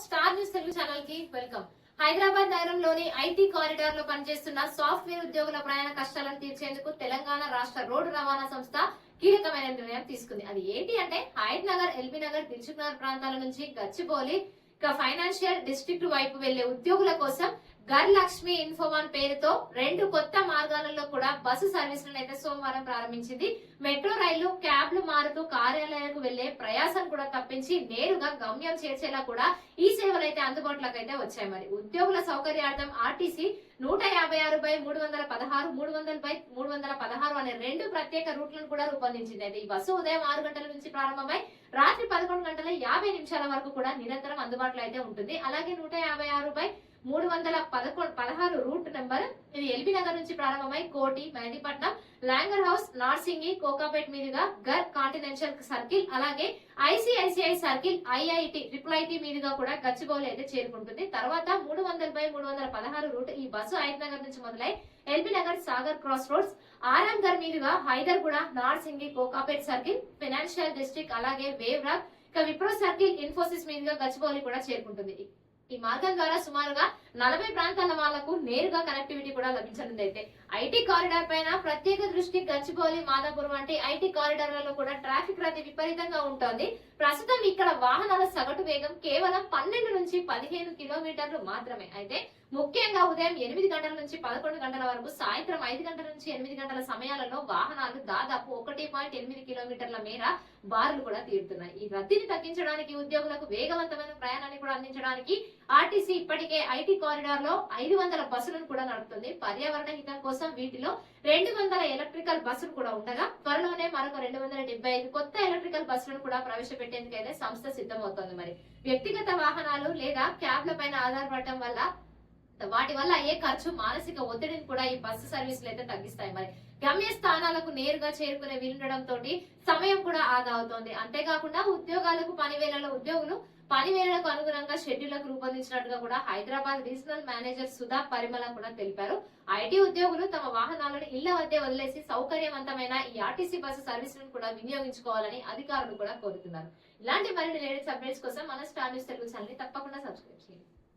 Star news Telugu ఛానల్కి welcome. Hyderabad నగరంలోని IT కారిడార్లో పనిచేస్తున్న సాఫ్ట్వేర్ ఉద్యోగుల ప్రయాణ కష్టాలను తీర్చేందుకు తెలంగాణ రాష్ట్ర రోడ్డు రవాణా సంస్థ కీలకమైన నిర్ణయం తీసుకుంది. అది ఏంటి అంటే హైద్ నగర్ ఎల్బీ నగర్ దిల్సుఖ్నగర్ ప్రాంతాల నుంచి గచ్చిబౌలి ఇంకా ఫైనాన్షియల్ డిస్ట్రిక్ట్ వైపు వెళ్ళే ఉద్యోగుల కోసం గర్ లక్ష్మి ఇన్ఫోమాన్ పేరుతో రెండు కొత్త మార్గాలలో కూడా బస్సు సర్వీసులను అయితే సోమవారం ప్రారంభించింది. మెట్రో రైళ్ళు క్యాబ్లు మారుతూ కార్యాలయాలకు వెళ్ళే ప్రయాసం కూడా తప్పించి నేరుగా గమ్యం చేర్చేలా కూడా ఈ సేవలు అయితే అందుబాటులోకి అయితే వచ్చాయి మరి. ఉద్యోగుల సౌకర్యార్థం ఆర్టీసీ నూట యాభై ఆరు బై మూడు వందల పదహారు మూడు వందల బై మూడు వందల పదహారు అనే రెండు ప్రత్యేక రూట్లను కూడా రూపొందించింది అయితే ఈ బస్సు ఉదయం ఆరు గంటల నుంచి ప్రారంభమై రాత్రి పదకొండు గంటల యాభై నిమిషాల వరకు కూడా నిరంతరం అందుబాటులో అయితే ఉంటుంది. అలాగే నూట యాభై ఆరు బై మూడు వందల పదకొండు పదహారు రూట్ నెంబర్. ఇది ఎల్బీ నగర్ నుంచి ప్రారంభమై కోటి మెహదీపట్నం లాంగర్ హౌస్ నార్సింగి కోకాపేట్ మీదుగా గర్ కాంటినెంటల్ సర్కిల్ అలాగే ICICI circle IIT triple IT మీదుగా కూడా గచ్చిబౌలి అయితే చేరుకుంటుంది. తర్వాత మూడు వందల బై మూడు వందల పదహారు రూట్ ఈ బస్సు ఐదు నగర్ నుంచి మొదలై ఎల్బీ నగర్ సాగర్ క్రాస్ రోడ్స్. ఆరాంగర్ మీదుగా Hyderguda Narsingi Kokapet circle financial district అలాగే వేవ్రాగ్ ఇక విప్రో సర్కిల్ ఇన్ఫోసిస్ మీదుగా గచ్చిబౌలి కూడా చేరుకుంటుంది. ఈ మార్గం ద్వారా సుమారుగా నలభై ప్రాంతాల వాళ్ళకు నేరుగా కనెక్టివిటీ కూడా లభించనుంది అయితే. ఐటీ కారిడార్ పైన ప్రత్యేక దృష్టి గచ్చిబౌలి మాదాపురం వంటి ఐటీ కారిడార్లలో కూడా ట్రాఫిక్ రద్దీ విపరీతంగా ఉంటుంది. ప్రస్తుతం ఇక్కడ వాహనాల సగటు వేగం కేవలం పన్నెండు నుంచి పదిహేను కిలోమీటర్లు మాత్రమే. అయితే ముఖ్యంగా ఉదయం ఎనిమిది గంటల నుంచి పదకొండు గంటల వరకు సాయంత్రం ఐదు గంటల నుంచి ఎనిమిది గంటల సమయాలలో వాహనాలు దాదాపు ఒకటి పాయింట్ ఎనిమిది కిలోమీటర్ల మేర బారులు కూడా తీరుతున్నాయి. ఈ రద్దీని తగ్గించడానికి ఉద్యోగులకు వేగవంతమైన ప్రయాణాన్ని కూడా అందించడానికి ఆర్టీసీ ఇప్పటికే ఐటీ కారిడార్లో ఐదు వందల బస్సులను కూడా నడుపుతుంది. పర్యావరణ హితం కోసం వీటిలో రెండు వందల ఎలక్ట్రికల్ బస్సులు కూడా ఉండగా త్వరలోనే మరొక రెండు వందల డెబ్బై ఐదు కొత్త ఎలక్ట్రికల్ బస్సులను కూడా ప్రవేశపెట్టేందుకు అయితే సంస్థ సిద్ధమవుతోంది మరి. వ్యక్తిగత వాహనాలు లేదా క్యాబ్ల పైన ఆధారపడటం వల్ల వాటి వల్ల అయ్యే ఖర్చు మానసిక ఒత్తిడిని కూడా ఈ బస్సు సర్వీసులు అయితే తగ్గిస్తాయి మరి. గమ్య స్థానాలకు నేరుగా చేరుకునే వీలుండడం తోటి సమయం కూడా ఆదా అవుతోంది. అంతేకాకుండా ఉద్యోగాలకు పనివేళల ఉద్యోగులు పనివేళలకు అనుగుణంగా షెడ్యూళ్ళకు రూపొందించినట్టుగా కూడా హైదరాబాద్ రీజనల్ మేనేజర్ సుధా పరిమళ కూడా తెలిపారు. ఐటీ ఉద్యోగులు తమ వాహనాలను ఇళ్ళ వద్దే వదిలేసి సౌకర్యవంతమైన ఈ ఆర్టీసీ బస్సు సర్వీసులను కూడా వినియోగించుకోవాలని అధికారులు కూడా కోరుతున్నారు. ఇలాంటి మరిన్ని లేటెస్ట్ అప్డేట్స్ కోసం మన స్టార్ న్యూస్ తెలుగు ఛానల్ తప్పకుండా సబ్స్క్రైబ్ చేయండి.